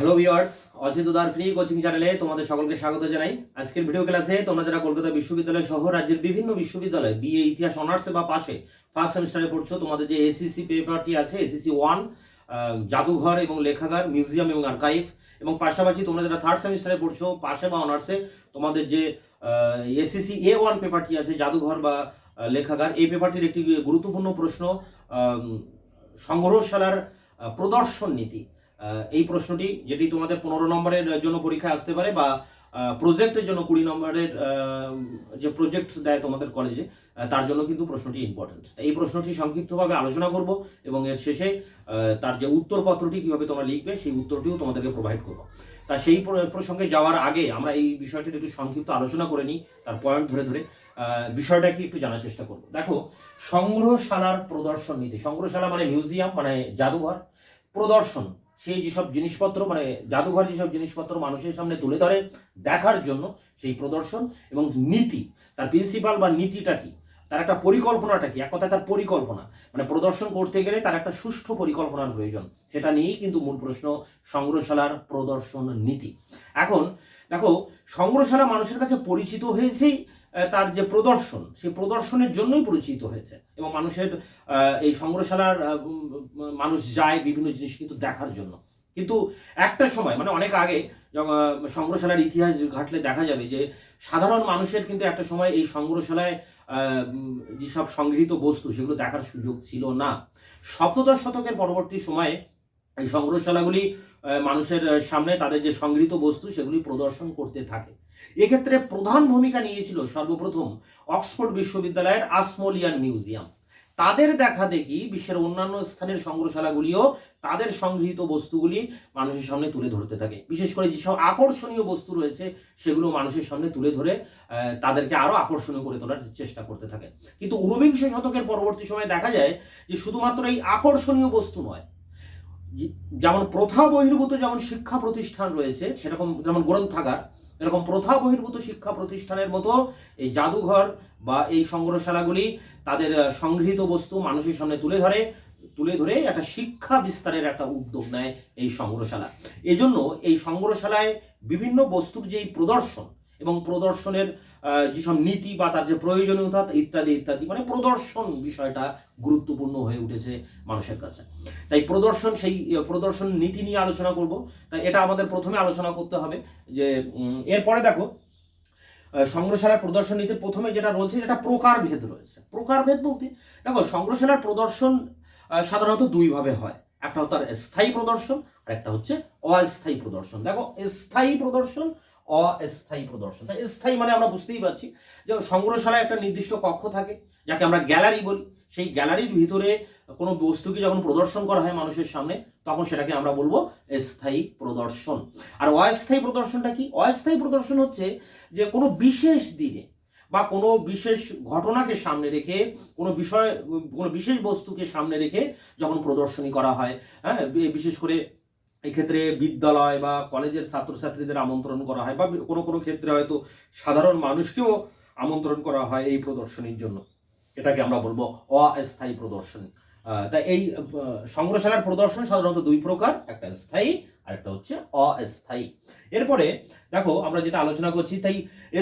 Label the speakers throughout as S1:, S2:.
S1: Hello viewers Ajit উদার free coaching চ্যানেলে তোমাদের সকলকে স্বাগত জানাই। আজকের ভিডিও ক্লাসে তোমরা যারা কলকাতা বিশ্ববিদ্যালয় সহ রাজ্যের বিভিন্ন বিশ্ববিদ্যালয় বিএ ইতিহাস অনার্সে বা পাশে ফার্স্ট সেমিস্টারে পড়ছো, তোমাদের যে এসিসি পেপারটি আছে এসিসি ওয়ান জাদুঘর এবং লেখাগার মিউজিয়াম এবং আর্কাইভ এবং পাশাপাশি তোমরা যারা থার্ড সেমিস্টারে পড়ছো, পাশে বা অনার্সে তোমাদের যে এসিসি এ ওয়ান পেপারটি আছে, জাদুঘর বা লেখাগার, এই পেপারটির একটি গুরুত্বপূর্ণ প্রশ্ন সংগ্রহশালার প্রদর্শন নীতি। এই প্রশ্নটি যেটি তোমাদের পনেরো নম্বরের জন্য পরীক্ষায় আসতে পারে বা প্রজেক্টের জন্য কুড়ি নম্বরের যে প্রজেক্ট দেয় তোমাদের কলেজে তার জন্য কিন্তু প্রশ্নটি ইম্পর্টেন্ট এই প্রশ্নটি সংক্ষিপ্তভাবে আলোচনা করব এবং এর শেষে তার যে উত্তরপত্রটি কীভাবে তোমরা লিখবে, সেই উত্তরটিও তোমাদেরকে প্রোভাইড করব। তা সেই প্রসঙ্গে যাওয়ার আগে আমরা এই বিষয়টির একটু সংক্ষিপ্ত আলোচনা করে নিই, তার পয়েন্ট ধরে ধরে বিষয়টা কি একটু জানার চেষ্টা করব। দেখো, সংগ্রহশালার প্রদর্শন নীতি, সংগ্রহশালা মানে মিউজিয়াম মানে জাদুঘর। প্রদর্শন সেই যেসব জিনিসপত্র মানে জাদুঘর যেসব জিনিসপত্র মানুষের সামনে তুলে ধরে দেখার জন্য সেই প্রদর্শন এবং নীতি, তার প্রিন্সিপাল বা নীতিটা কি? তার একটা পরিকল্পনাটা কি? এক কথায় তার পরিকল্পনা। মানে প্রদর্শন করতে গেলে তার একটা সুষ্ঠু পরিকল্পনার প্রয়োজন। সেটা নিয়েই কিন্তু মূল প্রশ্ন, সংগ্রহশালার প্রদর্শন নীতি। এখন, দেখো, সংগ্রহশালা মানুষের কাছে পরিচিত হয়েছেই তার যে প্রদর্শন, সেই প্রদর্শনের জন্যই পরিচিত হয়েছে। এবং মানুষের এই সংগ্রহশালার মানুষ যায় বিভিন্ন জিনিস কিন্তু দেখার জন্য। কিন্তু একটা সময় মানে অনেক আগে সংগ্রহশালার ইতিহাস ঘাটলে দেখা যাবে যে, সাধারণ মানুষের কিন্তু একটা সময় এই সংগ্রহশালায় যেসব সংগৃহীত বস্তু, সেগুলো দেখার সুযোগ ছিল না। সপ্তদশ শতকের পরবর্তী সময়ে এই সংগ্রহশালাগুলি মানুষের সামনে তাদের যে সংগৃহীত বস্তু, সেগুলি প্রদর্শন করতে থাকে। এক্ষেত্রে প্রধান ভূমিকা নিয়েছিল সর্বপ্রথম অক্সফোর্ড বিশ্ববিদ্যালয়ের আসমোলিয়ান মিউজিয়াম। তাদের দেখা দেখি বিশ্বের অন্যান্য স্থানের সংগ্রহশালাগুলিও তাদের সংগৃহীত বস্তুগুলি মানুষের সামনে তুলে ধরতে থাকে। বিশেষ করে যেসব আকর্ষণীয় বস্তু রয়েছে, সেগুলো মানুষের সামনে তুলে ধরে তাদেরকে আরও আকর্ষণীয় করে তোলার চেষ্টা করতে থাকে। কিন্তু ঊনবিংশ শতকের পরবর্তী সময়ে দেখা যায় যে শুধুমাত্র এই আকর্ষণীয় বস্তু নয় যেমন প্রথা বহির্ভূত যেমন শিক্ষা প্রতিষ্ঠান রয়েছে, সেরকম যেমন গ্রন্থাগার এরকম প্রথা বহির্ভূত শিক্ষা প্রতিষ্ঠানের মতো এই জাদুঘর বা এই সংগ্রহশালাগুলি তাদের সংগৃহীত বস্তু মানুষের সামনে তুলে ধরে তুলে ধরে একটা শিক্ষা বিস্তারের একটা উদ্যোগ নেয় এই সংগ্রহশালা। এজন্য এই সংগ্রহশালায় বিভিন্ন বস্তুর যেই প্রদর্শন এবং প্রদর্শনের যেসব নীতি বা তার যে প্রয়োজনীয়তা ইত্যাদি ইত্যাদি মানে প্রদর্শন বিষয়টা গুরুত্বপূর্ণ হয়ে উঠেছে মানুষের কাছে। তাই প্রদর্শন, সেই প্রদর্শন নীতি নিয়ে আলোচনা করব। তাই এটা আমাদের প্রথমে আলোচনা করতে হবে যে এরপরে দেখো সংগ্রহশালার প্রদর্শন নীতির প্রথমে যেটা রয়েছে, যেটা প্রকারভেদ রয়েছে। প্রকারভেদ বলতে, দেখো, সংগ্রহশালার প্রদর্শন সাধারণত দুইভাবে হয়। একটা হচ্ছে স্থায়ী প্রদর্শন, আর একটা হচ্ছে অস্থায়ী প্রদর্শন। দেখো, স্থায়ী প্রদর্শন অস্থায়ী প্রদর্শন। তাই স্থায়ী মানে আমরা বুঝতেই পারছি যে সংগ্রহশালায় একটা নির্দিষ্ট কক্ষ থাকে, যাকে আমরা গ্যালারি বলি। সেই গ্যালারির ভিতরে কোনো বস্তুকে যখন প্রদর্শন করা হয় মানুষের সামনে, তখন সেটাকে আমরা বলব স্থায়ী প্রদর্শন। আর অস্থায়ী প্রদর্শনটা কি? অস্থায়ী প্রদর্শন হচ্ছে যে কোনো বিশেষ দিনে বা কোনো বিশেষ ঘটনাকে সামনে রেখে, কোনো বিষয়, কোনো বিশেষ বস্তুকে সামনে রেখে যখন প্রদর্শনী করা হয় হ্যাঁ বিশেষ করে এক্ষেত্রে বিদ্যালয় বা কলেজের ছাত্রছাত্রীদের আমন্ত্রণ করা হয় বা কোনো কোনো ক্ষেত্রে হয়তো সাধারণ মানুষকেও আমন্ত্রণ করা হয় এই প্রদর্শনীর জন্য। এটাকে আমরা বলব অস্থায়ী প্রদর্শনী। তাই এই সংগ্রহশালার প্রদর্শন সাধারণত দুই প্রকার, একটা স্থায়ী আর একটা হচ্ছে অস্থায়ী। এরপরে দেখো, আমরা যেটা আলোচনা করছি, তাই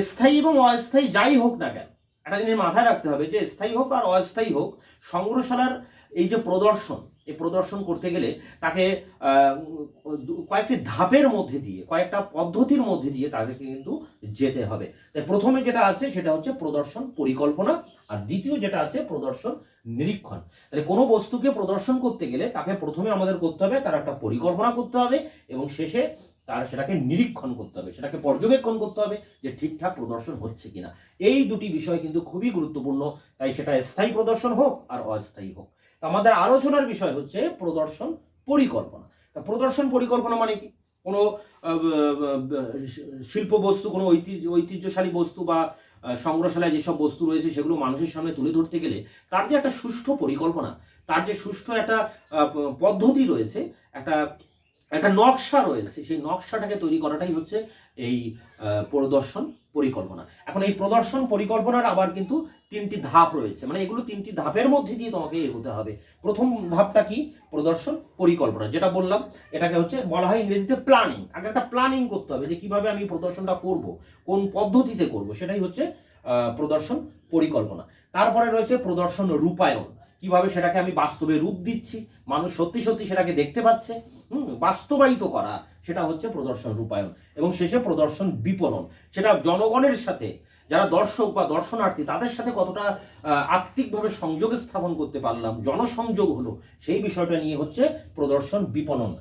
S1: স্থায়ী এবং অস্থায়ী যাই হোক না কেন, একটা জিনিস মাথায় রাখতে হবে যে স্থায়ী হোক আর অস্থায়ী হোক, সংগ্রহশালার এই যে প্রদর্শন এই প্রদর্শন করতে গেলে তাকে কয়েকটি ধাপের মধ্যে দিয়ে, কয়েকটা পদ্ধতির মধ্যে দিয়ে তাদেরকে কিন্তু যেতে হবে। তাই প্রথমে যেটা আছে সেটা হচ্ছে প্রদর্শন পরিকল্পনা, আর দ্বিতীয় যেটা আছে প্রদর্শন নিরীক্ষণ। তাহলে কোনো বস্তুকে প্রদর্শন করতে গেলে তাকে প্রথমে আমাদের করতে হবে, তার একটা পরিকল্পনা করতে হবে, এবং শেষে তার সেটাকে নিরীক্ষণ করতে হবে, সেটাকে পর্যবেক্ষণ করতে হবে যে ঠিকঠাক প্রদর্শন হচ্ছে কিনা। এই দুটি বিষয় কিন্তু খুবই গুরুত্বপূর্ণ, তাই সেটা স্থায়ী প্রদর্শন হোক আর অস্থায়ী হোক। আমাদের আলোচনার বিষয় হচ্ছে প্রদর্শন পরিকল্পনা। তা প্রদর্শন পরিকল্পনা মানে কি? কোনো শিল্প বস্তু, কোনো ঐতিহ্য, ঐতিহ্যশালী বস্তু বা সংগ্রহশালায় যেসব বস্তু রয়েছে সেগুলো মানুষের সামনে তুলে ধরতে গেলে তার যে একটা সুষ্ঠু পরিকল্পনা, তার যে সুষ্ঠু একটা পদ্ধতি রয়েছে, একটা একটা নকশা রয়েছে, সেই নকশাটাকে তৈরি করাটাই হচ্ছে এই প্রদর্শন পরিকল্পনা। এখন এই প্রদর্শন পরিকল্পনার আবার কিন্তু তিনটি ধাপ রয়েছে। মানে এগুলো তিনটি ধাপের মধ্যে দিয়ে তোমাকে এগোতে হবে। প্রথম ধাপটা কি? প্রদর্শন, পরিকল্পনা। যেটা বললাম, এটাকে হচ্ছে বলা হয় ইংরেজিতে প্ল্যানিং। আগে একটা প্ল্যানিং করতে হবে যে কীভাবে আমি প্রদর্শনটা করব, কোন পদ্ধতিতে করব, সেটাই হচ্ছে প্রদর্শন, পরিকল্পনা। তারপরে রয়েছে প্রদর্শন রূপায়ণ। কীভাবে সেটাকে আমি বাস্তবে রূপ দিচ্ছি? মানুষ সত্যি সত্যি সেটাকে দেখতে পাচ্ছে। হুম, বাস্তবায়িত করা, সেটা হচ্ছে প্রদর্শন রূপায়ণ। এবং শেষে প্রদর্শন বিপণন। সেটা জনগণের সাথে যারা দর্শক বা দর্শনার্থী, তাদের সাথে কতটা আত্মিকভাবে সংযোগ স্থাপন করতে পারলাম, জনসংযোগ হলো, সেই বিষয়টা নিয়ে হচ্ছে প্রদর্শন বিপণন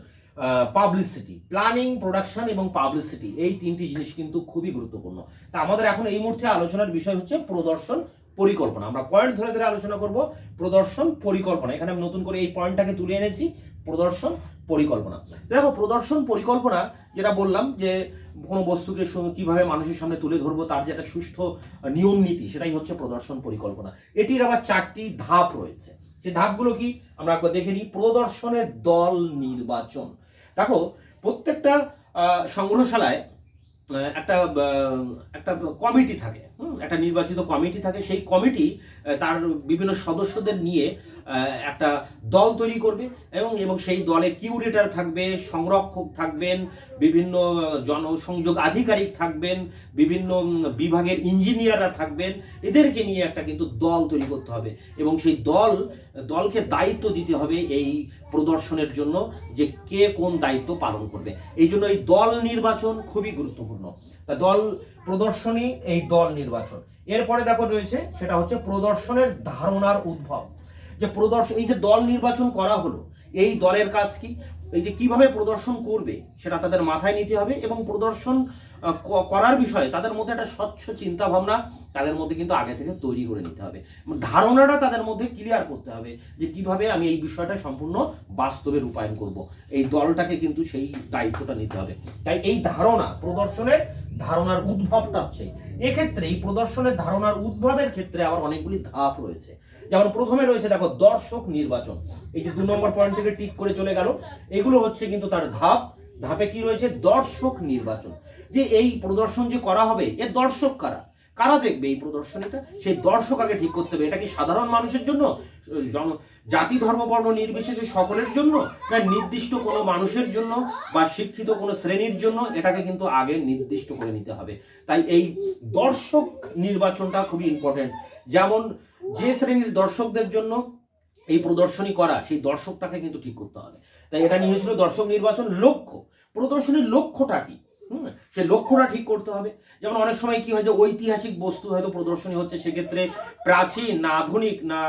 S1: পাবলিসিটি প্ল্যানিং প্রোডাকশন এবং পাবলিসিটি এই তিনটি জিনিস কিন্তু খুবই গুরুত্বপূর্ণ। তা আমাদের এখন এই মুহূর্তে আলোচনার বিষয় হচ্ছে প্রদর্শন পরিকল্পনা। আমরা পয়েন্ট ধরে ধরে আলোচনা করব প্রদর্শন পরিকল্পনা। এখানে আমি নতুন করে এই পয়েন্টটাকে তুলে এনেছি, প্রদর্শন পরিকল্পনা। দেখো, প্রদর্শন পরিকল্পনা যেটা বললাম যে কোনো বস্তুকে কীভাবে মানুষের সামনে তুলে ধরবো, তার যে একটা সুষ্ঠু নিয়ম নীতি, সেটাই হচ্ছে প্রদর্শন পরিকল্পনা। এটির আবার চারটি ধাপ রয়েছে। সেই ধাপগুলো কি? আমরা একবার দেখে নিই। প্রদর্শনের দল নির্বাচন। দেখো, প্রত্যেকটা সংগ্রহশালায় একটা একটা কমিটি থাকে। একটা নির্বাচিত কমিটি থাকে, সেই কমিটি তার বিভিন্ন সদস্যদের নিয়ে একটা দল তৈরি করবে এবং এবং সেই দলে কিউরেটর থাকবে, সংরক্ষক থাকবেন, বিভিন্ন জনসংযোগ আধিকারিক থাকবেন, বিভিন্ন বিভাগের ইঞ্জিনিয়াররা থাকবেন, এদেরকে নিয়ে একটা কিন্তু দল তৈরি করতে হবে এবং সেই দল, দলকে দায়িত্ব দিতে হবে এই প্রদর্শনের জন্য যে কে কোন দায়িত্ব পালন করবে। এই জন্য এই দল নির্বাচন খুবই গুরুত্বপূর্ণ। তা দল প্রদর্শনী এই দল নির্বাচন। এরপরে দেখো রয়েছে, সেটা হচ্ছে প্রদর্শনের ধারণার উদ্ভব। যে প্রদর্শন এই যে দল নির্বাচন করা হলো, এই দলের কাজ কি? এই যে কীভাবে প্রদর্শন করবে, সেটা তাদের মাথায় নিতে হবে এবং প্রদর্শন করার বিষয়ে তাদের মধ্যে একটা স্বচ্ছ চিন্তা ভাবনা তাদের মধ্যে কিন্তু আগে থেকে তৈরি করে নিতে হবে। ধারণাটা তাদের মধ্যে ক্লিয়ার করতে হবে যে কীভাবে আমি এই বিষয়টা সম্পূর্ণ বাস্তবে রূপায়ণ করব। এই দলটাকে কিন্তু সেই দায়িত্বটা নিতে হবে। তাই এই ধারণা প্রদর্শনের ধারণার উদ্ভবটা হচ্ছে এক্ষেত্রে এই প্রদর্শনের ধারণার উদ্ভবের ক্ষেত্রে আবার অনেকগুলি ধাপ রয়েছে। যেমন প্রথমে রয়েছে দেখো দর্শক নির্বাচন। এই যে দু নম্বর পয়েন্ট থেকে টিক করে চলে গেল। এগুলো হচ্ছে কিন্তু তার ধাপ। ধাপে কি রয়েছে? দর্শক নির্বাচন। যে এই প্রদর্শন যে করা হবে এর দর্শক কারা? কারা দেখবে এই প্রদর্শনীটা? সেই দর্শক আগে ঠিক করতে হবে। এটা কি সাধারণ মানুষের জন্য? জন, জাতি, ধর্ম, বর্ণ নির্বিশেষে সকলের জন্য? না নির্দিষ্ট কোনো মানুষের জন্য বা শিক্ষিত কোনো শ্রেণির জন্য? এটাকে কিন্তু আগে নির্দিষ্ট করে নিতে হবে। তাই এই দর্শক নির্বাচনটা খুবই ইম্পর্টেন্ট যেমন যে শ্রেণির দর্শকদের জন্য এই প্রদর্শনী করা, সেই দর্শকটাকে কিন্তু ঠিক করতে হবে। তাই এটা নিয়ে হয়েছিল দর্শক নির্বাচন লক্ষ্য। প্রদর্শনীর লক্ষ্যটা কি? হুম, সে লক্ষ্যটা ঠিক করতে হবে। যেমন অনেক সময় কি হয় যে ঐতিহাসিক বস্তু হয়তো প্রদর্শনী হচ্ছে, সেক্ষেত্রে প্রাচীন না আধুনিক না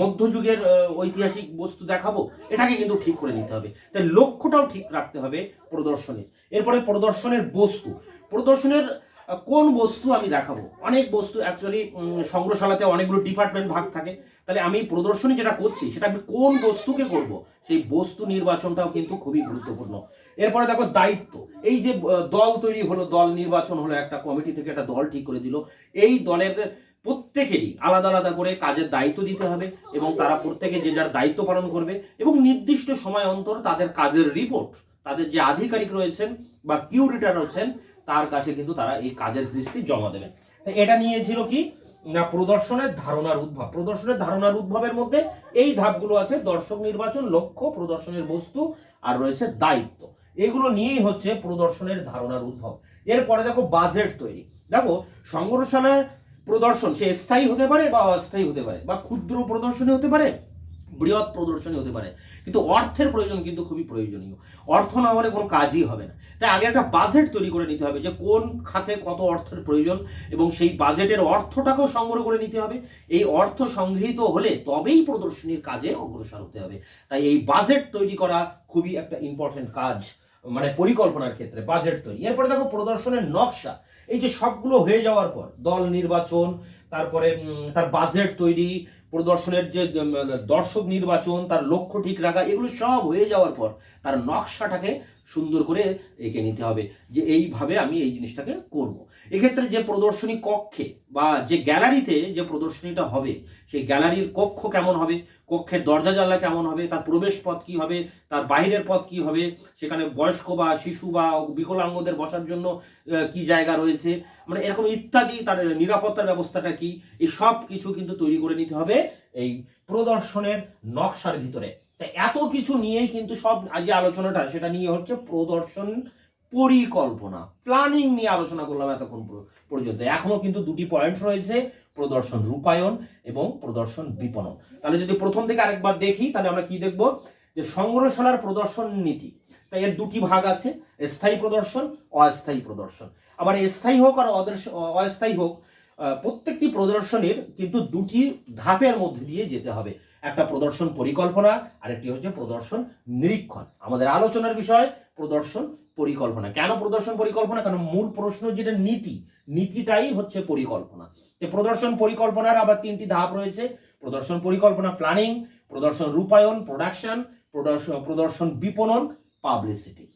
S1: মধ্যযুগের ঐতিহাসিক বস্তু দেখাবো, এটাকে কিন্তু ঠিক করে নিতে হবে। তাই লক্ষ্যটাও ঠিক রাখতে হবে প্রদর্শনী এরপরে প্রদর্শনের বস্তু। প্রদর্শনের কোন বস্তু আমি দেখাবো? অনেক বস্তু অ্যাকচুয়ালি সংগ্রহশালাতে অনেকগুলো ডিপার্টমেন্ট ভাগ থাকে। তাহলে আমি প্রদর্শনী যেটা করছি, সেটা আমি কোন বস্তুকে করব? সেই বস্তু নির্বাচনটাও কিন্তু খুবই গুরুত্বপূর্ণ। এরপরে দেখো দায়িত্ব। এই যে দল তৈরি হলো, দল নির্বাচন হলো একটা কমিটি থেকে একটা দল ঠিক করে দিল। এই দলের প্রত্যেকেরই আলাদা আলাদা করে কাজের দায়িত্ব দিতে হবে এবং তারা প্রত্যেকে যে যার দায়িত্ব পালন করবে এবং নির্দিষ্ট সময় অন্তর তাদের কাজের রিপোর্ট তাদের যে আধিকারিক রয়েছেন বা কিউরেটার রয়েছেন তার কাছে কিন্তু তারা এই কাজের ফিরিস্তি জমা দেবেন এটা নিয়ে ছিল কি? না, প্রদর্শনের ধারণার উদ্ভব। প্রদর্শনের ধারণার উদ্ভবের মধ্যে এই ধাপগুলো আছে। দর্শক নির্বাচন, লক্ষ্য, প্রদর্শনের বস্তু আর রয়েছে দায়িত্ব। এগুলো নিয়েই হচ্ছে প্রদর্শনের ধারণার উদ্ভব। এরপরে দেখো বাজেট তৈরি। দেখো, সংগ্রহশালার প্রদর্শন সে স্থায়ী হতে পারে বা অস্থায়ী হতে পারে? বা ক্ষুদ্র প্রদর্শনী হতে পারে? বৃহৎ প্রদর্শনী হতে পারে। কিন্তু অর্থের প্রয়োজন কিন্তু খুবই প্রয়োজনীয়। অর্থ না হলে কোনো কাজই হবে না। তাই আগে একটা বাজেট তৈরি করে নিতে হবে যে কোন খাতে কত অর্থের প্রয়োজন এবং সেই বাজেটের অর্থটাকেও সংগ্রহ করে নিতে হবে। এই অর্থ সংগৃহীত হলে তবেই প্রদর্শনীর কাজে অগ্রসর হতে হবে। তাই এই বাজেট তৈরি করা খুবই একটা ইম্পর্টেন্ট কাজ মানে পরিকল্পনার ক্ষেত্রে বাজেট তৈরি। এরপরে দেখো প্রদর্শনের নকশা। এই যে সবগুলো হয়ে যাওয়ার পর দল নির্বাচন, তারপরে তার বাজেট তৈরি প্রদর্শনের যে দর্শক নির্বাচন, তার লক্ষ্য ঠিক রাখা, এগুলো সব হয়ে যাওয়ার পর তার নকশাটাকে সুন্দর করে এঁকে নিতে হবে যে এইভাবে আমি এই জিনিসটাকে করব। এক্ষেত্রে যে প্রদর্শনী কক্ষে বা যে গ্যালারিতে যে প্রদর্শনীটা হবে, সেই গ্যালারির কক্ষ কেমন হবে? কক্ষের দরজা জানলা কেমন হবে? তার প্রবেশ পথ কি হবে? তার বাইরের পথ কি হবে? সেখানে বয়স্ক বা শিশু বা বিকলাঙ্গদের বসার জন্য কি জায়গা রয়েছে? মানে এরকম ইত্যাদি, তার নিরাপত্তার ব্যবস্থাটা কি? এই সব কিছু কিন্তু তৈরি করে নিতে হবে এই প্রদর্শনের নকশার ভিতরে। তা এত কিছু নিয়েই কিন্তু সব আজকে আলোচনাটা, সেটা নিয়ে হচ্ছে প্রদর্শন পরিকল্পনা। প্ল্যানিং নিয়ে আলোচনা করলাম এতক্ষণ পর্যন্ত। এখনও কিন্তু দুটি পয়েন্ট রয়েছে, প্রদর্শন রূপায়ণ এবং প্রদর্শন বিপণন। তাহলে যদি প্রথম থেকে আরেকবার দেখি, তাহলে আমরা কি দেখব? যে সংগ্রহশালার প্রদর্শন নীতি। তাই এর দুটি ভাগ আছে, স্থায়ী প্রদর্শন, অস্থায়ী প্রদর্শন। আবার স্থায়ী হোক আর অস্থায়ী হোক প্রত্যেকটি প্রদর্শনীর কিন্তু দুটি ধাপের মধ্যে দিয়ে যেতে হবে। একটা প্রদর্শন পরিকল্পনা আর একটি হচ্ছে প্রদর্শন নিরীক্ষণ। আমাদের আলোচনার বিষয়, প্রদর্শন পরিকল্পনা। কেন প্রদর্শন পরিকল্পনা? কারণ মূল প্রশ্ন যেটা নীতি, নীতিটাই হচ্ছে পরিকল্পনা। প্রদর্শন পরিকল্পনার আবার তিনটি ধাপ রয়েছে। প্রদর্শন পরিকল্পনা প্ল্যানিং, প্রদর্শন রূপায়ণ, প্রোডাকশন প্রদর্শন প্রদর্শন বিপণন, পাবলিসিটি।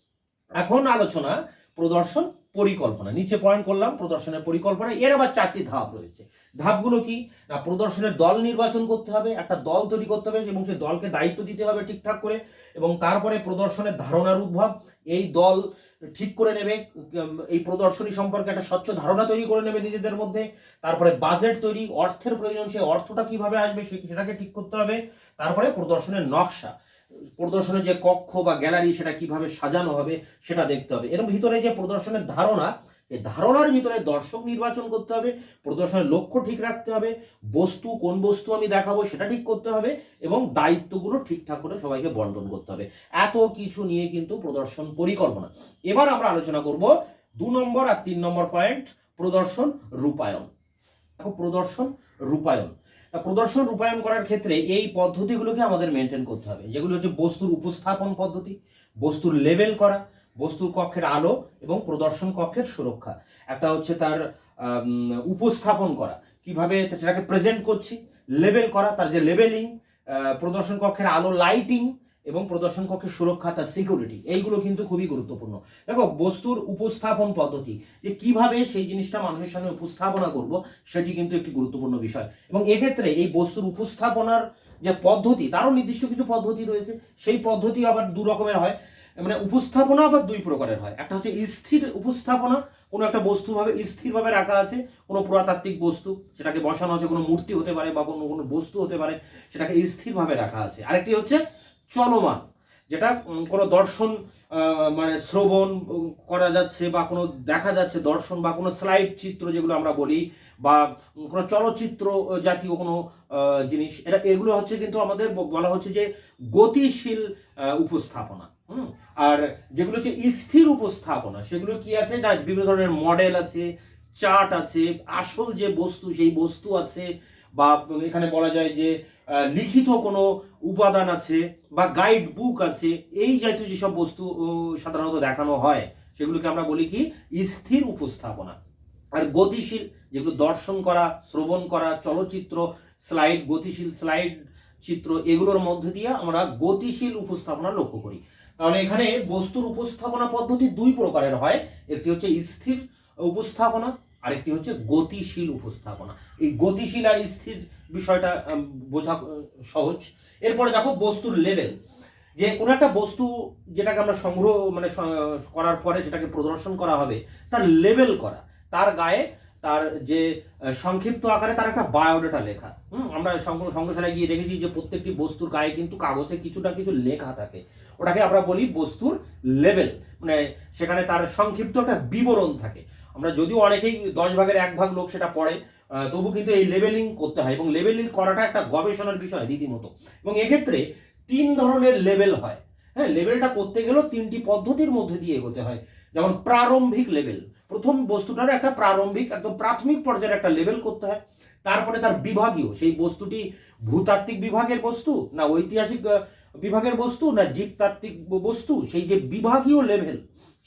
S1: এখন আলোচনা প্রদর্শন পরিকল্পনা। নিচে পয়েন্ট করলাম, প্রদর্শনের পরিকল্পনা। এর আবার চারটি ধাপ রয়েছে। ধাপগুলো কি? না, প্রদর্শনের দল নির্বাচন করতে হবে, একটা দল তৈরি করতে হবে, এবং সেই দলকে দায়িত্ব দিতে হবে ঠিকঠাক করে, এবং তারপরে প্রদর্শনের ধারণার উদ্ভব। এই দল ঠিক করে নেবে এই প্রদর্শনী সম্পর্কে একটা স্বচ্ছ ধারণা তৈরি করে নেবে নিজেদের মধ্যে। তারপরে বাজেট তৈরি, অর্থের প্রয়োজন, সেই অর্থটা কীভাবে আসবে সেটাকে ঠিক করতে হবে। তারপরে প্রদর্শনের নকশা। প্রদর্শনের যে কক্ষ বা গ্যালারি, সেটা কীভাবে সাজানো হবে, সেটা দেখতে হবে। এর ভিতরে যে প্রদর্শনের ধারণা, এই ধারণার ভিতরে দর্শক নির্বাচন করতে হবে, প্রদর্শনের লক্ষ্য ঠিক রাখতে হবে, বস্তু, কোন বস্তু আমি দেখাবো সেটা ঠিক করতে হবে, এবং দায়িত্বগুলো ঠিকঠাক করে সবাইকে বন্টন করতে হবে। এত কিছু নিয়ে কিন্তু প্রদর্শন পরিকল্পনা। এবার আমরা আলোচনা করব দু নম্বর আর তিন নম্বর পয়েন্ট, প্রদর্শন রূপায়ণ। দেখো, প্রদর্শন রূপায়ণ। প্রদর্শন, রূপায়ণ করার ক্ষেত্রে এই পদ্ধতিগুলোকে আমাদের মেনটেন করতে হবে। যেগুলো হচ্ছে বস্তুর উপস্থাপন পদ্ধতি, বস্তুর লেভেল করা, বস্তুর কক্ষের আলো এবং প্রদর্শন কক্ষের সুরক্ষা। একটা হচ্ছে তার উপস্থাপন করা। কীভাবে সেটাকে প্রেজেন্ট করছি লেভেল করা, তার যে লেভেলিং প্রদর্শন কক্ষের আলো লাইটিং এবং প্রদর্শন কক্ষের সুরক্ষা, তার সিকিউরিটি এইগুলো কিন্তু খুবই গুরুত্বপূর্ণ। দেখো, বস্তুর উপস্থাপন পদ্ধতি, যে কীভাবে সেই জিনিসটা মানুষের সামনে উপস্থাপনা করব, সেটি কিন্তু একটি গুরুত্বপূর্ণ বিষয়। এবং এক্ষেত্রে এই বস্তুর উপস্থাপনার যে পদ্ধতি, তারও নির্দিষ্ট কিছু পদ্ধতি রয়েছে। সেই পদ্ধতি আবার দু রকমের হয়। মানে উপস্থাপনা আবার দুই প্রকারের হয়। একটা হচ্ছে স্থির উপস্থাপনা, কোনো একটা বস্তু ভাবে স্থিরভাবে রাখা আছে, কোনো পুরাতাত্ত্বিক বস্তু, সেটাকে বসানো আছে, কোনো মূর্তি হতে পারে বা কোনো কোনো বস্তু হতে পারে, সেটাকে স্থিরভাবে রাখা আছে। আরেকটি হচ্ছে চলমান, যেটা কোনো দর্শন মানে শ্রবণ করা যাচ্ছে বা কোনো দেখা যাচ্ছে দর্শন বা কোনো স্লাইড চিত্র যেগুলো আমরা বলি বা কোনো চলচ্চিত্র জাতীয় কোনো জিনিস, এটা, এগুলো হচ্ছে কিন্তু আমাদের বলা হচ্ছে যে গতিশীল উপস্থাপনা, হুম? আর যেগুলো হচ্ছে স্থির উপস্থাপনা, সেগুলো কি আছে? না, বিভিন্ন ধরনের মডেল আছে চার্ট আছে, আসল যে বস্তু, সেই বস্তু আছে, বা এখানে বলা যায় যে লিখিত কোনো উপাদান আছে বা গাইড বুক আছে, এই জাতীয় যেসব বস্তু সাধারণত দেখানো হয়, সেগুলোকে আমরা বলি কি, স্থির উপস্থাপনা। আর গতিশীল, যেগুলো দর্শন করা, শ্রবণ করা, চলচ্চিত্র স্লাইড গতিশীল স্লাইড চিত্র, এগুলোর মধ্যে দিয়ে আমরা গতিশীল উপস্থাপনা লক্ষ্য করি। তাহলে এখানে বস্তুর উপস্থাপনা পদ্ধতি দুই প্রকারের হয়, একটি হচ্ছে স্থির উপস্থাপনা আরেকটি হচ্ছে গতিশীল উপস্থাপনা। এই গতিশীল আর স্থির বিষয়টা বোঝা সহজ। এরপরে দেখো বস্তুর লেভেল যে কোনো একটা বস্তু যেটাকে আমরা সংগ্রহ মানে করার পরে সেটাকে প্রদর্শন করা হবে, তার লেবেল করা। তার গায়ে তার যে সংক্ষিপ্ত আকারে তার একটা বায়োডাটা লেখা। হুম, আমরা সংগ্রহ সংগ্রহশালায় গিয়ে দেখেছি যে প্রত্যেকটি বস্তুর গায়ে কিন্তু কাগজে কিছুটা কিছু লেখা থাকে। ওটাকে আমরা বলি বস্তুর লেভেল মানে সেখানে তার সংক্ষিপ্ত একটা বিবরণ থাকে। আমরা যদিও অনেকেই দশ ভাগের এক ভাগ লোক সেটা পড়ে তবু কিন্তু এই লেভেলিং করতে হয় এবং লেভেলিং করাটা একটা গবেষণার বিষয় রীতিমতো। এবং এক্ষেত্রে তিন ধরনের লেভেল হয়। হ্যাঁ লেভেলটা করতে গেলেও তিনটি পদ্ধতির মধ্যে দিয়ে এগোতে হয়। যেমন প্রারম্ভিক লেভেল প্রথম বস্তুটার একটা প্রারম্ভিক, একদম প্রাথমিক পর্যায়ের একটা লেভেল করতে হয়। তারপরে তার বিভাগীয়, সেই বস্তুটি ভূতাত্ত্বিক বিভাগের বস্তু না ঐতিহাসিক বিভাগের বস্তু না জীবতাত্ত্বিক বস্তু, সেই যে বিভাগীয় লেভেল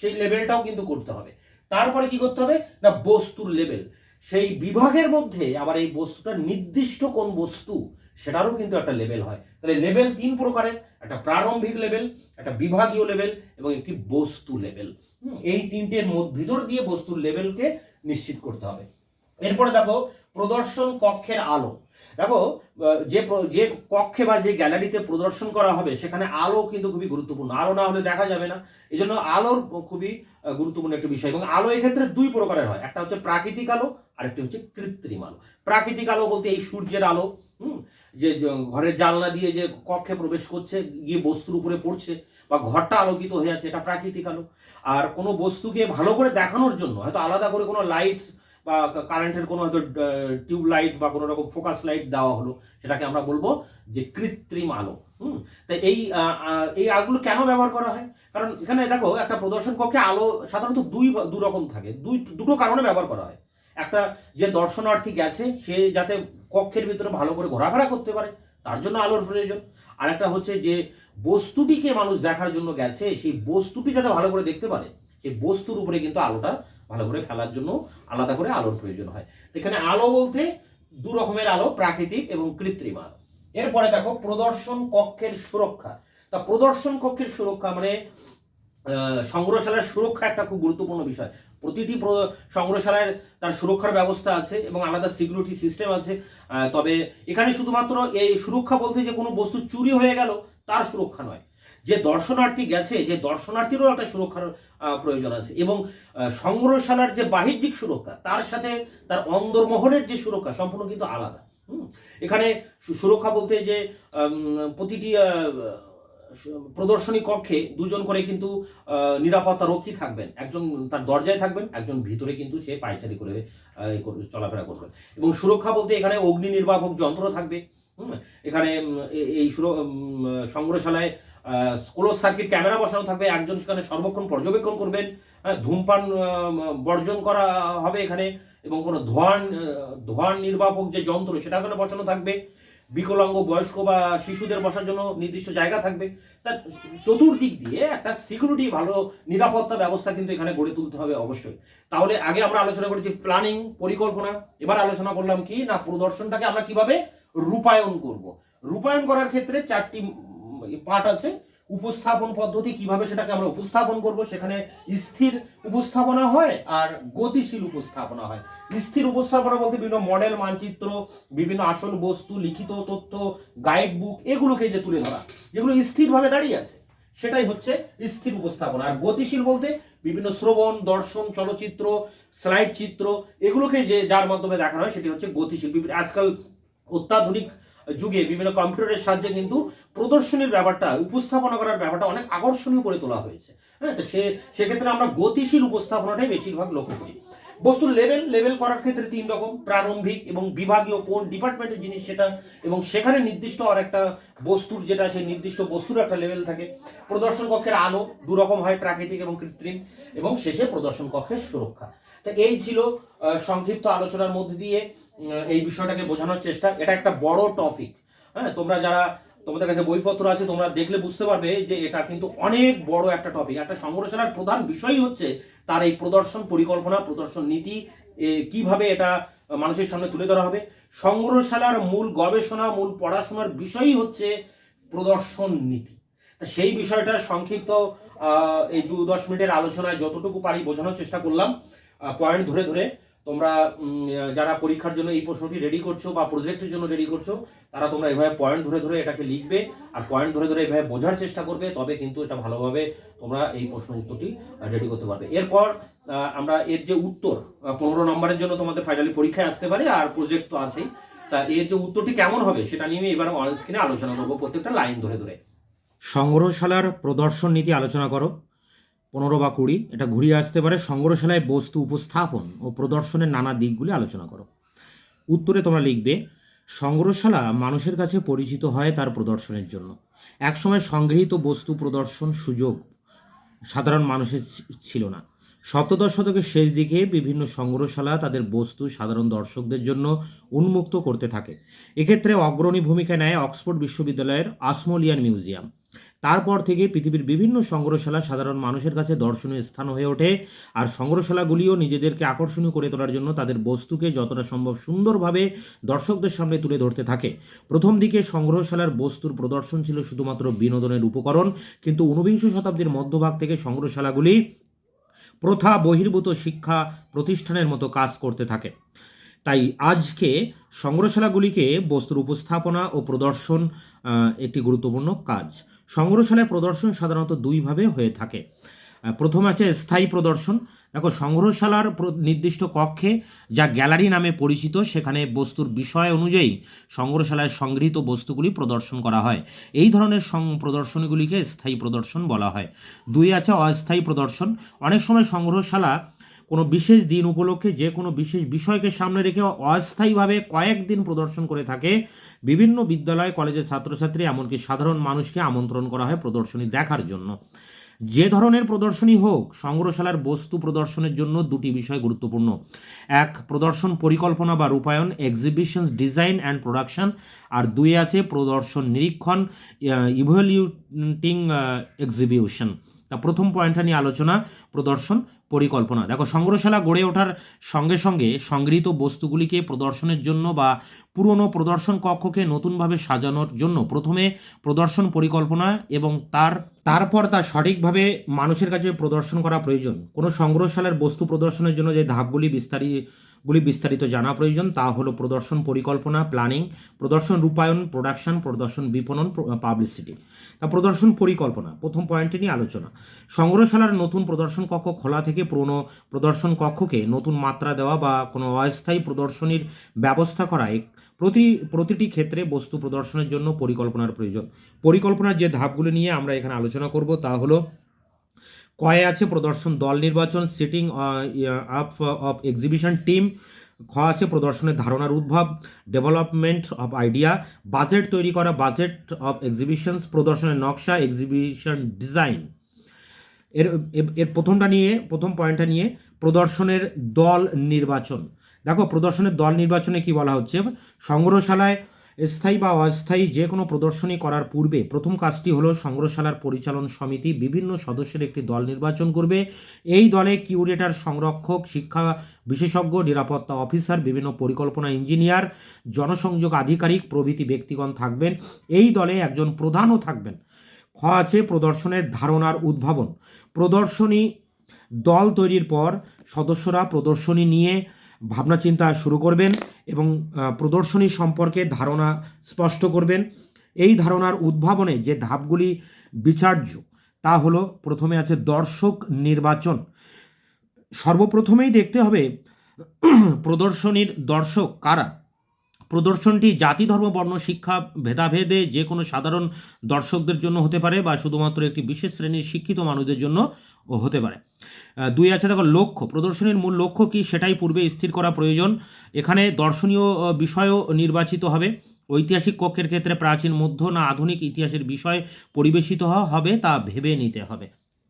S1: সেই লেভেলটাও কিন্তু করতে হবে। তারপরে কি করতে হবে? না, বস্তুর লেভেল সেই বিভাগের মধ্যে আবার এই বস্তুটা নির্দিষ্ট কোন বস্তু, সেটারও কিন্তু একটা লেভেল হয়। তাহলে লেভেল তিন প্রকারের, একটা প্রারম্ভিক লেভেল একটা বিভাগীয় লেভেল এবং একটি বস্তু লেভেল এই তিনটের ভিতর দিয়ে বস্তুর লেভেলকে নিশ্চিত করতে হবে। এরপরে দেখো, প্রদর্শন কক্ষের আলো। দেখো যে যে কক্ষে বা যে গ্যালারিতে প্রদর্শন করা হবে, সেখানে আলো কিন্তু খুবই গুরুত্বপূর্ণ। আলো না হলে দেখা যাবে না। এই জন্য আলোর খুবই গুরুত্বপূর্ণ একটি বিষয়। এবং আলো এক্ষেত্রে দুই প্রকারের হয়। একটা হচ্ছে প্রাকৃতিক আলো আর একটি হচ্ছে কৃত্রিম আলো। প্রাকৃতিক আলো বলতে এই সূর্যের আলো, হুম, যে ঘরের জানলা দিয়ে যে কক্ষে প্রবেশ করছে, গিয়ে বস্তুর উপরে পড়ছে, বা ঘরটা আলোকিত হয়ে আছে, এটা প্রাকৃতিক আলো। আর কোনো বস্তুকে ভালো করে দেখানোর জন্য, হয়তো আলাদা করে কোনো লাইট বা কারেন্টের কোনো হয়তো টিউব লাইট বা কোনো রকম ফোকাস লাইট দেওয়া হলো, সেটাকে আমরা বলব যে কৃত্রিম আলো, হুম? তাই এই এই আলোগুলো কেন ব্যবহার করা হয়? কারণ এখানে দেখো, একটা প্রদর্শন কক্ষে আলো সাধারণত দুই দুই রকম থাকে, দুই, দুটো কারণে ব্যবহার করা হয়। একটা, যে দর্শনার্থী গেছে, সে যাতে কক্ষের ভিতরে ভালো করে ঘোরাফেরা করতে পারে, তার জন্য আলোর প্রয়োজন। আর একটা হচ্ছে যে বস্তুটিকে মানুষ দেখার জন্য গেছে, সেই বস্তুটি যাতে ভালো করে দেখতে পারে, সেই বস্তুর উপরে কিন্তু আলোটা ভালো করে ফেলার জন্য আলাদা করে আলোর প্রয়োজন হয়। এখানে আলো বলতে দু রকমের আলো, প্রাকৃতিক এবং কৃত্রিম আলো। এরপরে দেখো, প্রদর্শন কক্ষের সুরক্ষা। তা প্রদর্শন কক্ষের সুরক্ষা মানে সংগ্রহশালার সুরক্ষা একটা খুব গুরুত্বপূর্ণ বিষয়। প্রতিটি প্র- সংগ্রহশালার তার সুরক্ষার ব্যবস্থা আছে এবং আলাদা সিকিউরিটি সিস্টেম আছে। তবে এখানে শুধুমাত্র এই সুরক্ষা বলতে যে কোনো বস্তু চুরি হয়ে গেল, তার সুরক্ষা নয়। যে দর্শনার্থী গেছে, যে দর্শনার্থীরও একটা সুরক্ষার প্রয়োজন আছে। এবং সংগ্রহশালার যে বাহ্যিক সুরক্ষা তার সাথে তার অন্দরমহলের যে সুরক্ষা সম্পূর্ণ কিন্তু আলাদা। এখানে সুরক্ষা বলতে যে প্রতিটি প্রদর্শনী কক্ষে দুজন করে কিন্তু নিরাপত্তা রক্ষী থাকবেন। একজন তার দরজায় থাকবেন একজন ভিতরে কিন্তু সে পায়চারি করে করবে, চলাফেরা করবেন। এবং সুরক্ষা বলতে এখানে অগ্নি নির্বাপক যন্ত্র থাকবে। এখানে এই সংগ্রহশালায় ক্লোজ সার্কিট ক্যামেরা বসানো থাকবে, একজন সেখানে সর্বক্ষণ পর্যবেক্ষণ করবেন ধূমপান বর্জন করা হবে এখানে, এবং কোনো ধোঁয়ান ধোঁয়ান নির্বাপক যে যন্ত্র, সেটা ওখানে বসানো থাকবে। বিকলাঙ্গ, বয়স্ক বা শিশুদের বসার জন্য নির্দিষ্ট জায়গা থাকবে। তার চতুর্দিক দিয়ে একটা সিকিউরিটি ভালো নিরাপত্তা ব্যবস্থা কিন্তু এখানে গড়ে তুলতে হবে অবশ্যই। তাহলে আগে আমরা আলোচনা করেছি প্ল্যানিং পরিকল্পনা। এবার আলোচনা করলাম কি, না, প্রদর্শনটাকে আমরা কীভাবে রূপায়ণ করব? রূপায়ণ করার ক্ষেত্রে চারটি পার্ট আছে। উপস্থাপন পদ্ধতি, কীভাবে সেটাকে আমরা উপস্থাপন করব, সেখানে স্থির উপস্থাপনা হয় আর গতিশীল উপস্থাপনা হয়। স্থির উপস্থাপনা বলতে বিভিন্ন মডেল মানচিত্র, বিভিন্ন আসল বস্তু, লিখিত তথ্য গাইড বুক এগুলোকে যে তুলে ধরা, যেগুলো স্থিরভাবে দাঁড়িয়ে আছে, সেটাই হচ্ছে স্থির উপস্থাপনা। আর গতিশীল বলতে বিভিন্ন শ্রবণ, দর্শন, চলচ্চিত্র স্লাইড চিত্র, এগুলোকে যে যার মাধ্যমে দেখানো হয়, সেটি হচ্ছে গতিশীল। বিভিন্ন আজকাল অত্যাধুনিক যুগে বিভিন্ন কম্পিউটারের সাহায্যে কিন্তু প্রদর্শনীর ব্যাপারটা, উপস্থাপনা করার ব্যাপারটা অনেক আকর্ষণীয় করে তোলা হয়েছে। হ্যাঁ তো সে, সেক্ষেত্রে আমরা গতিশীল উপস্থাপনাটাই বেশিরভাগ লক্ষ্য করি। বস্তুর লেভেল লেভেল করার ক্ষেত্রে তিন রকম, প্রারম্ভিক এবং বিভাগীয় কোন ডিপার্টমেন্টের জিনিস সেটা, এবং সেখানে নির্দিষ্ট আর একটা বস্তুর যেটা, সেই নির্দিষ্ট বস্তুর একটা লেভেল থাকে। প্রদর্শন কক্ষের আলো দু রকম হয় প্রাকৃতিক এবং কৃত্রিম, এবং শেষে প্রদর্শন কক্ষের সুরক্ষা। তো এই ছিল সংক্ষিপ্ত আলোচনার মধ্যে দিয়ে এই বিষয়টাকে বোঝানোর চেষ্টা। এটা একটা বড় টপিক হ্যাঁ তোমরা যারা তোমাদের কাছে বইপত্র আছে, তোমরা দেখলে বুঝতে পারবে যে এটা কিন্তু অনেক বড় একটা টপিক একটা সংরচনার প্রধান বিষয়ই হচ্ছে তার এই প্রদর্শন পরিকল্পনা, প্রদর্শন নীতি কীভাবে এটা মানুষের সামনে তুলে ধরা হবে। সংগ্রহশালার মূল গবেষণা, মূল পড়াশোনার বিষয়ই হচ্ছে প্রদর্শন নীতি। সেই বিষয়টা সংক্ষিপ্ত এই দু দশ মিনিটের আলোচনায় যতটুকু পারি বোঝানোর চেষ্টা করলাম পয়েন্ট ধরে ধরে। তোমরা যারা পরীক্ষার জন্য এই প্রশ্নটি রেডি করছ বা প্রজেক্টের জন্য রেডি করছ, তারা তোমরা এভাবে পয়েন্ট ধরে ধরে এটাকে লিখবে আর পয়েন্ট ধরে ধরে এভাবে বোঝার চেষ্টা করবে, তবে কিন্তু এটা ভালোভাবে তোমরা এই প্রশ্ন উত্তরটি রেডি করতে পারবে। এরপর আমরা এর যে উত্তর পনেরো নম্বরের জন্য তোমাদের ফাইনালি পরীক্ষায় আসতে পারে, আর প্রজেক্ট তো আছেই। তা এর যে উত্তরটি কেমন হবে, সেটা নিয়ে এবার অন স্ক্রিনে আলোচনা করব প্রত্যেকটা লাইন ধরে ধরে। সংগ্রহশালার প্রদর্শন নীতি আলোচনা করো। পনেরো বা কুড়ি, এটা ঘুরিয়ে আসতে পারে। সংগ্রহশালায় বস্তু উপস্থাপন ও প্রদর্শনের নানা দিকগুলি আলোচনা করো। উত্তরে তোমরা লিখবে, সংগ্রহশালা মানুষের কাছে পরিচিত হয় তার প্রদর্শনের জন্য। একসময় সংগৃহীত বস্তু প্রদর্শন সুযোগ সাধারণ মানুষের ছিল না। সপ্তদশ শতকের শেষ দিকে বিভিন্ন সংগ্রহশালা তাদের বস্তু সাধারণ দর্শকদের জন্য উন্মুক্ত করতে থাকে। এক্ষেত্রে অগ্রণী ভূমিকা নেয় অক্সফোর্ড বিশ্ববিদ্যালয়ের আসমোলিয়ান মিউজিয়াম।
S2: তারপর থেকে পৃথিবীর বিভিন্ন সংগ্রহশালা সাধারণ মানুষের কাছে দর্শনীয় স্থান হয়ে ওঠে। আর সংগ্রহশালাগুলিও নিজেদেরকে আকর্ষণীয় করে তোলার জন্য তাদের বস্তুকে যতটা সম্ভব সুন্দরভাবে দর্শকদের সামনে তুলে ধরতে থাকে। প্রথম দিকে সংগ্রহশালার বস্তুর প্রদর্শন ছিল শুধুমাত্র বিনোদনের উপকরণ, কিন্তু ঊনবিংশ শতাব্দীর মধ্যভাগ থেকে সংগ্রহশালাগুলি প্রথা বহির্ভূত শিক্ষা প্রতিষ্ঠানের মতো কাজ করতে থাকে। তাই আজকে সংগ্রহশালাগুলিকে বস্তুর উপস্থাপনা ও প্রদর্শন একটি গুরুত্বপূর্ণ কাজ। সংগ্রহশালায় প্রদর্শন সাধারণত দুইভাবে হয়ে থাকে। প্রথম আছে স্থায়ী প্রদর্শন। দেখো, সংগ্রহশালার নির্দিষ্ট কক্ষে যা গ্যালারি নামে পরিচিত, সেখানে বস্তুর বিষয় অনুযায়ী সংগ্রহশালায় সংগৃহীত বস্তুগুলি প্রদর্শন করা হয়। এই ধরনের সং প্রদর্শনীগুলিকে স্থায়ী প্রদর্শন বলা হয়। দুই আছে অস্থায়ী প্রদর্শন। অনেক সময় সংগ্রহশালা কোনো বিশেষ দিন উপলক্ষে যে কোনো বিশেষ বিষয়কে সামনে রেখে অস্থায়ীভাবে কয়েকদিন প্রদর্শন করে থাকে বিভিন্ন বিদ্যালয়, কলেজের ছাত্রছাত্রী, এমনকি সাধারণ মানুষকে আমন্ত্রণ করা হয় প্রদর্শনী দেখার জন্য। যে ধরনের প্রদর্শনী হোক, সংগ্রহশালার বস্তু প্রদর্শনের জন্য দুটি বিষয় গুরুত্বপূর্ণ। এক, প্রদর্শন পরিকল্পনা বা রূপায়ণ এক্সিবিশনস ডিজাইন অ্যান্ড প্রোডাকশন আর দুই আছে, প্রদর্শন নিরীক্ষণ ইভলিউটিং এক্সিবিউশন তা প্রথম পয়েন্টটা নিয়ে আলোচনা, প্রদর্শন পরিকল্পনা। দেখো, সংগ্রহশালা গড়ে ওঠার সঙ্গে সঙ্গে সংগৃহীত বস্তুগুলিকে প্রদর্শনের জন্য বা পুরনো প্রদর্শন কক্ষকে নতুনভাবে সাজানোর জন্য প্রথমে প্রদর্শন পরিকল্পনা এবং তার, তারপর তা সঠিকভাবে মানুষের কাছে প্রদর্শন করা প্রয়োজন। কোনো সংগ্রহশালার বস্তু প্রদর্শনের জন্য যে ধাপগুলি বিস্তারিত গুলি বিস্তারিত জানা প্রয়োজন, তা হলো প্রদর্শন পরিকল্পনা, প্ল্যানিং, প্রদর্শন রূপায়ণ, প্রোডাকশন, প্রদর্শন বিপণন পাবলিসিটি। প্রদর্শন পরিকল্পনা, প্রথম পয়েন্টে নিয়ে আলোচনা। সংগ্রহশালার নতুন প্রদর্শন কক্ষ খোলা থেকে পুরনো প্রদর্শন কক্ষকে নতুন মাত্রা দেওয়া বা কোনো অস্থায়ী প্রদর্শনীর ব্যবস্থা করা প্রতি, প্রতিটি ক্ষেত্রে বস্তু প্রদর্শনের জন্য পরিকল্পনার প্রয়োজন। পরিকল্পনার যে ধাপগুলি নিয়ে আমরা এখানে আলোচনা করব তা হলো, কয়ে আছে প্রদর্শন দল নির্বাচন setting up of exhibition team খ আছে প্রদর্শনের ধারণার উদ্ভব ডেভেলপমেন্ট অফ আইডিয়া বাজেট তৈরি করা বাজেট অফ এক্সিবিশনস প্রদর্শনের নকশা এক্সিবিশন ডিজাইন এর, এর- এর প্রথমটা নিয়ে, প্রথম পয়েন্টটা নিয়ে প্রদর্শনের দল নির্বাচন। দেখো, প্রদর্শনের দল নির্বাচনে কি বলা হচ্ছে? সংগ্রহশালায় স্থায়ী বা অস্থায়ী যে কোনো প্রদর্শনী করার পূর্বে প্রথম কাজটি হলো সংগ্রহশালার পরিচালন সমিতি বিভিন্ন সদস্যের একটি দল নির্বাচন করবে। এই দলে কিউরেটার, সংরক্ষক, শিক্ষা বিশেষজ্ঞ, নিরাপত্তা অফিসার, বিভিন্ন পরিকল্পনা ইঞ্জিনিয়ার, জনসংযোগ আধিকারিক প্রভৃতি ব্যক্তিগণ থাকবেন। এই দলে একজন প্রধানও থাকবেন। খ আছে প্রদর্শনের ধারণার উদ্ভাবন। প্রদর্শনী দল তৈরির পর সদস্যরা প্রদর্শনী নিয়ে ভাবনা চিন্তা শুরু করবেন এবং প্রদর্শনী সম্পর্কে ধারণা স্পষ্ট করবেন। এই ধারণার উদ্ভাবনে যে ধাপগুলি বিচার্য, তা হলো প্রথমে আছে দর্শক নির্বাচন। সর্বপ্রথমেই দেখতে হবে, প্রদর্শনীর দর্শক কারা? প্রদর্শনটি জাতি, ধর্ম, বর্ণ, শিক্ষা, ভেদাভেদে যে কোনো সাধারণ দর্শকদের জন্য হতে পারে বা শুধুমাত্র একটি বিশেষ শ্রেণির শিক্ষিত মানুষদের জন্য ও হতে পারে। দুই আছে দেখো, লক্ষ্য। প্রদর্শনীর মূল লক্ষ্য কি? সেটাই পূর্বে স্থির করা প্রয়োজন। এখানে দর্শনীয় বিষয়ও নির্বাচিত হবে। ঐতিহাসিক কক্ষের ক্ষেত্রে প্রাচীন, মধ্য না আধুনিক ইতিহাসের বিষয় পরিবেশিত হবে তা ভেবে নিতে হবে।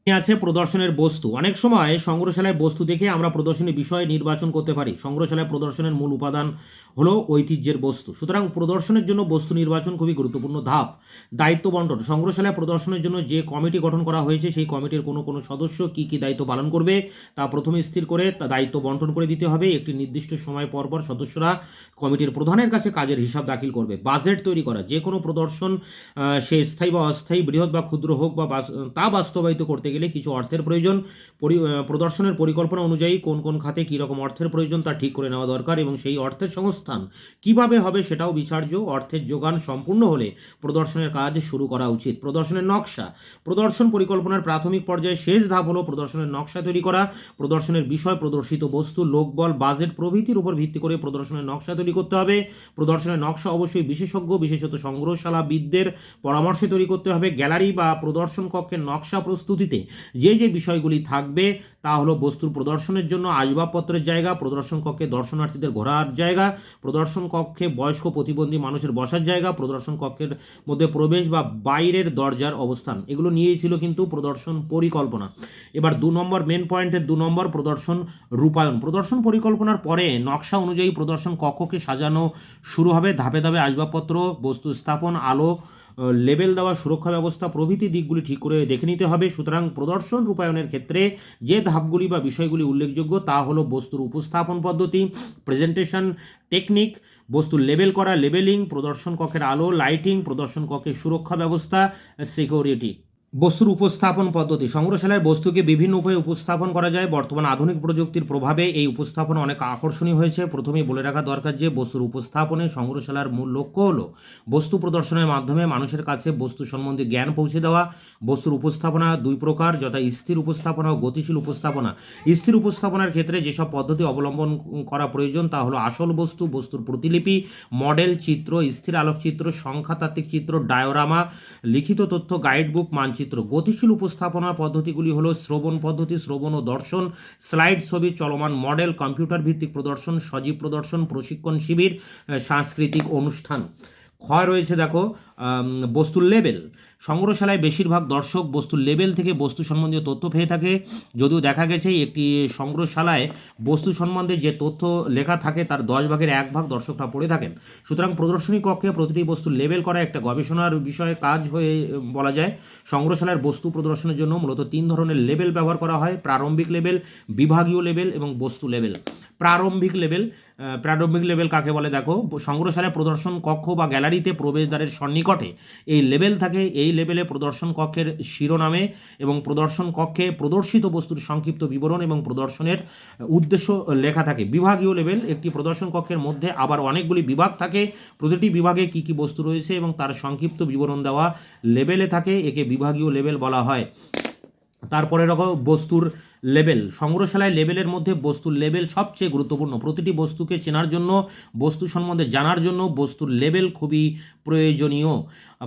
S2: আছে প্রদর্শনের বস্তু। অনেক সময় সংগ্রহশালায় বস্তু দেখে আমরা প্রদর্শনী বিষয় নির্বাচন করতে পারি। সংগ্রহশালায় প্রদর্শনের মূল উপাদান হলো ঐতিহ্যের বস্তু। সুতরাং প্রদর্শনের জন্য বস্তু নির্বাচন খুবই গুরুত্বপূর্ণ ধাপ। দায়িত্ব বন্টন, সংগ্রহশালায় প্রদর্শনের জন্য যে কমিটি গঠন করা হয়েছে, সেই কমিটির কোনো কোনো সদস্য কী কী দায়িত্ব পালন করবে, তা প্রথমে স্থির করে তা দায়িত্ব বন্টন করে দিতে হবে। একটি নির্দিষ্ট সময় পর পর সদস্যরা কমিটির প্রধানের কাছে কাজের হিসাব দাখিল করবে। বাজেট তৈরি করা, যে কোনো প্রদর্শন সে স্থায়ী বা অস্থায়ী, বৃহৎ বা ক্ষুদ্র হোক বা তা বাস্তবায়িত করতে গেলে কিছু অর্থের প্রয়োজন। পরি প্রদর্শনের পরিকল্পনা অনুযায়ী কোন কোন খাতে কী রকম অর্থের প্রয়োজন তা ঠিক করে নেওয়া দরকার এবং সেই অর্থের সংস্থান কীভাবে হবে সেটাও বিচার্য, অর্থের যোগান সম্পূর্ণ হলে প্রদর্শনের কাজ শুরু করা উচিত। প্রদর্শনের নকশা। প্রদর্শন পরিকল্পনার প্রাথমিক পর্যায়ে শেষ ধাপ হলো প্রদর্শনের নকশা তৈরি করা। প্রদর্শনের বিষয়, প্রদর্শিত বস্তু, লোকবল বাজেট প্রভৃতির উপর ভিত্তি করে প্রদর্শনের নকশা তৈরি করতে হবে। প্রদর্শনের নকশা অবশ্যই বিশেষজ্ঞ, বিশেষত সংগ্রহশালা বিদদের পরামর্শে তৈরি করতে হবে। গ্যালারি বা প্রদর্শন কক্ষের নকশা প্রস্তুতিতে যে যে বিষয়গুলি থাকবে তা হলো বস্তুর প্রদর্শনের জন্য আসবাবপত্রের জায়গা, প্রদর্শন কক্ষে দর্শনার্থীদের ঘোরার জায়গা, প্রদর্শন কক্ষে বয়স্ক প্রতিবন্ধী মানুষের বসার জায়গা, প্রদর্শন কক্ষের মধ্যে প্রবেশ বা বাইরের দরজার অবস্থান। এগুলো নিয়েই ছিল কিন্তু প্রদর্শন পরিকল্পনা। এবার দু নম্বর মেন পয়েন্টের দু নম্বর প্রদর্শন রূপায়ণ। প্রদর্শন পরিকল্পনার পরে নকশা অনুযায়ী প্রদর্শন কক্ষকে সাজানো শুরু হবে। ধাপে ধাপে আসবাবপত্র, বস্তু স্থাপন, আলো লেবেল দেওয়া সুরক্ষা ব্যবস্থা প্রভৃতি দিকগুলি ঠিক করে দেখে নিতে হবে। সুতরাং প্রদর্শন রূপায়ণের ক্ষেত্রে যে ধাপগুলি বা বিষয়গুলি উল্লেখযোগ্য তা হলো বস্তুর উপস্থাপন পদ্ধতি প্রেজেন্টেশন টেকনিক বস্তুর লেবেল করা লেবেলিং প্রদর্শন কক্ষের আলো লাইটিং প্রদর্শন কক্ষের সুরক্ষা ব্যবস্থা সিকিউরিটি বস্তুর উপস্থাপন পদ্ধতি। সংগ্রহশালায় বস্তুকে বিভিন্ন উপায়ে উপস্থাপন করা যায়। বর্তমান আধুনিক প্রযুক্তির প্রভাবে এই উপস্থাপন অনেক আকর্ষণীয় হয়েছে। প্রথমেই বলে রাখা দরকার যে, বস্তুর উপস্থাপনে সংগ্রহশালার মূল লক্ষ্য হলো বস্তু প্রদর্শনের মাধ্যমে মানুষের কাছে বস্তু সম্বন্ধে জ্ঞান পৌঁছে দেওয়া, বস্তুর উপস্থাপনা দুই প্রকার, যথা স্থির উপস্থাপনা ও গতিশীল উপস্থাপনা। স্থির উপস্থাপনার ক্ষেত্রে যেসব পদ্ধতি অবলম্বন করা প্রয়োজন তা হলো আসল বস্তু, বস্তুর প্রতিলিপি, মডেল চিত্র, স্থির আলোকচিত্র, সংখ্যাতাত্ত্বিক চিত্র, ডায়োরামা, লিখিত তথ্য, গাইডবুক, মানচিত্র গতিশীল উপস্থাপনার পদ্ধতিগুলি হলো শ্রবণ পদ্ধতি, শ্রবণ ও দর্শন, স্লাইড ছবি, চলমান মডেল, কম্পিউটার ভিত্তিক প্রদর্শন, সজীব প্রদর্শন, প্রশিক্ষণ শিবির সাংস্কৃতিক অনুষ্ঠান। ক্ষয় রয়েছে দেখো বস্তুর লেবেল। সংগ্রহশালায় বেশিরভাগ দর্শক বস্তুর লেবেল থেকে বস্তু সম্বন্ধীয় তথ্য পেয়ে থাকে। যদিও দেখা গেছে একটি সংগ্রহশালায় বস্তু সম্বন্ধে যে তথ্য লেখা থাকে, তার দশ ভাগের এক ভাগ দর্শকরা পড়ে থাকেন। সুতরাং প্রদর্শনী কক্ষে প্রতিটি বস্তু লেবেল করা একটা গবেষণার বিষয়ে কাজ হয়ে, বলা যায়। সংগ্রহশালার বস্তু প্রদর্শনের জন্য মূলত তিন ধরনের লেবেল ব্যবহার করা হয়। প্রারম্ভিক লেবেল বিভাগীয় লেবেল এবং বস্তু লেবেল প্রারম্ভিক লেভেল প্রারম্ভিক লেভেল কাকে বলে? দেখো, সংগ্রহশালায় প্রদর্শন কক্ষ বা গ্যালারিতে প্রবেশদ্বারের সন্নিকটে। এই লেভেল থাকে, এই লেভেলে প্রদর্শন কক্ষের শিরোনামে এবং প্রদর্শন কক্ষে প্রদর্শিত বস্তুর সংক্ষিপ্ত বিবরণ এবং প্রদর্শনের উদ্দেশ্য লেখা থাকে। বিভাগীয় লেভেল, একটি প্রদর্শন কক্ষের মধ্যে আবার অনেকগুলি বিভাগ থাকে। প্রতিটি বিভাগে কী কী বস্তু রয়েছে এবং তার সংক্ষিপ্ত বিবরণ দেওয়া লেভেলে থাকে, একে বিভাগীয় লেভেল বলা হয়। তারপরে রকম বস্তুর লেভেল সংগ্রহশালায় লেবেলের মধ্যে বস্তুর লেবেল সবচেয়ে গুরুত্বপূর্ণ। প্রতিটি বস্তুকে চেনার জন্য, বস্তু সম্বন্ধে জানার জন্য বস্তুর লেবেল খুবই প্রয়োজনীয়।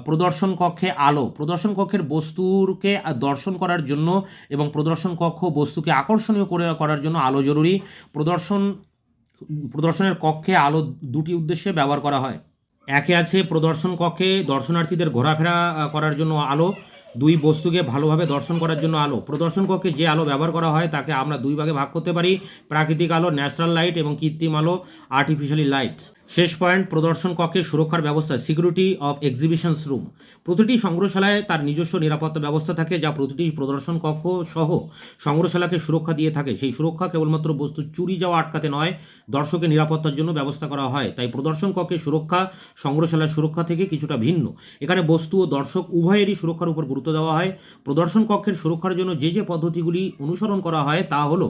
S2: প্রদর্শন কক্ষে আলো, প্রদর্শন কক্ষের বস্তুকে দর্শন করার জন্য এবং প্রদর্শন কক্ষ বস্তুকে আকর্ষণীয় করে করার জন্য আলো জরুরি। প্রদর্শন, প্রদর্শনের কক্ষে আলো দুটি উদ্দেশ্যে ব্যবহার করা হয়। একে আছে প্রদর্শন কক্ষে দর্শনার্থীদের ঘোরাফেরা করার জন্য আলো। দুই বস্তুকে ভালোভাবে দর্শন করার জন্য আলো। প্রদর্শন কক্ষে যে আলো ব্যবহার করা হয়, তাকে আমরা দুই ভাগে ভাগ করতে পারি। প্রাকৃতিক আলো, ন্যাচারাল লাইট এবং কৃত্রিম আলো আর্টিফিশিয়ালি লাইট শেষ পয়েন্ট, প্রদর্শন কক্ষে সুরক্ষার ব্যবস্থা সিকিউরিটি অফ এক্সিবিশনস রুম প্রতিটি সংগ্রহশালায় তার নিজস্ব নিরাপত্তা ব্যবস্থা থাকে, যা প্রতিটি প্রদর্শন কক্ষ সহ সংগ্রহশালাকে সুরক্ষা দিয়ে থাকে। সেই সুরক্ষা কেবলমাত্র বস্তু চুরি যাওয়া আটকাতে নয়, দর্শকের নিরাপত্তার জন্য ব্যবস্থা করা হয়। তাই প্রদর্শন কক্ষের সুরক্ষা, সংগ্রহশালার সুরক্ষা থেকে কিছুটা ভিন্ন। এখানে বস্তু ও দর্শক উভয়েরই সুরক্ষার উপর গুরুত্ব দেওয়া হয়। প্রদর্শন কক্ষের সুরক্ষার জন্য যে যে পদ্ধতিগুলি অনুসরণ করা হয় তা হলো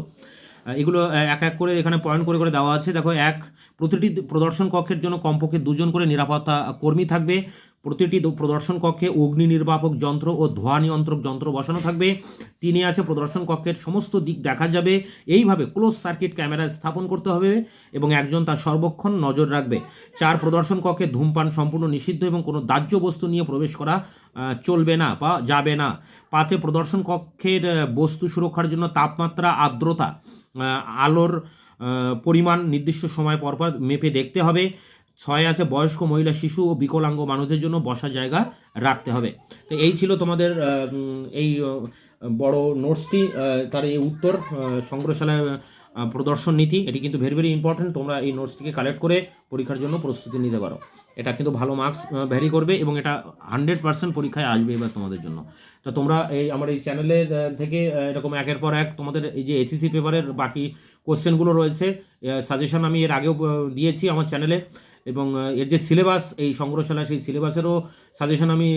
S2: এগুলো এক এক করে এখানে পয়েন্ট করে করে দেওয়া আছে। দেখো, এক, প্রতিটি প্রদর্শন কক্ষের জন্য কমপক্ষে দুজন করে নিরাপত্তা কর্মী থাকবে। প্রতিটি প্রদর্শন কক্ষে অগ্নি নির্বাপক যন্ত্র ও ধোঁয়া নিয়ন্ত্রক যন্ত্র বসানো থাকবে। তিনি আছে প্রদর্শন কক্ষের সমস্ত দিক দেখা যাবে। এইভাবে ক্লোজ সার্কিট ক্যামেরা স্থাপন করতে হবে এবং একজন তার সর্বক্ষণ নজর রাখবে। চার, প্রদর্শন কক্ষে ধূমপান সম্পূর্ণ নিষিদ্ধ এবং কোনো দাহ্য বস্তু নিয়ে প্রবেশ করা চলবে না বা যাবে না। পাঁচে, প্রদর্শন কক্ষের বস্তু সুরক্ষার জন্য তাপমাত্রা, আর্দ্রতা আলোর পরিমাণ নির্দিষ্ট সময় পরপর মেপে দেখতে হবে। ছয় আছে বয়স্ক মহিলা, শিশু ও বিকলাঙ্গ মানুষদের জন্য বসার জায়গা রাখতে হবে। তো এই ছিল তোমাদের এই বড় নোটসটি তার এই উত্তর সংগ্রহশালায় প্রদর্শন নীতি। এটি কিন্তু ভেরি ভেরি ইম্পর্ট্যান্ট তোমরা এই নোটসটিকে কালেক্ট করে পরীক্ষার জন্য প্রস্তুতি নিতে পারো। এটা কিন্তু ভালো মার্কস ভ্যারি করবে এবং এটা হান্ড্রেড পার্সেন্ট পরীক্ষায় আসবে এবার তোমাদের জন্য। তো তোমরা এই আমার এই চ্যানেলের থেকে এরকম একের পর এক তোমাদের এই যে এসিসি পেপারের বাকি কোশ্চেনগুলো রয়েছে সাজেশন আমি এর আগেও দিয়েছি আমার চ্যানেলে এবং এর যে সিলেবাস এই সংগ্রহশালা সেই সিলেবাসেরও সাজেশন আমি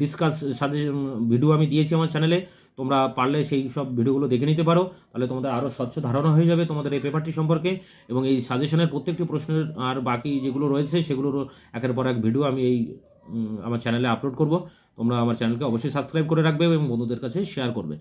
S2: ডিসকাস সাজেশন ভিডিও আমি দিয়েছি আমার চ্যানেলে তোমরা পারলে সেই সব ভিডিওগুলো দেখে নিতে পারো। তাহলে তোমাদের আরও স্বচ্ছ ধারণা হয়ে যাবে তোমাদের এই পেপারটি সম্পর্কে এবং এই সাজেশনের প্রত্যেকটি প্রশ্নের আর বাকি যেগুলো রয়েছে সেগুলোরও একের পর এক ভিডিও আমি এই আমার চ্যানেলে আপলোড করব। তোমরা আমার চ্যানেলকে অবশ্যই সাবস্ক্রাইব করে রাখবে এবং বন্ধুদের কাছে শেয়ার করবে।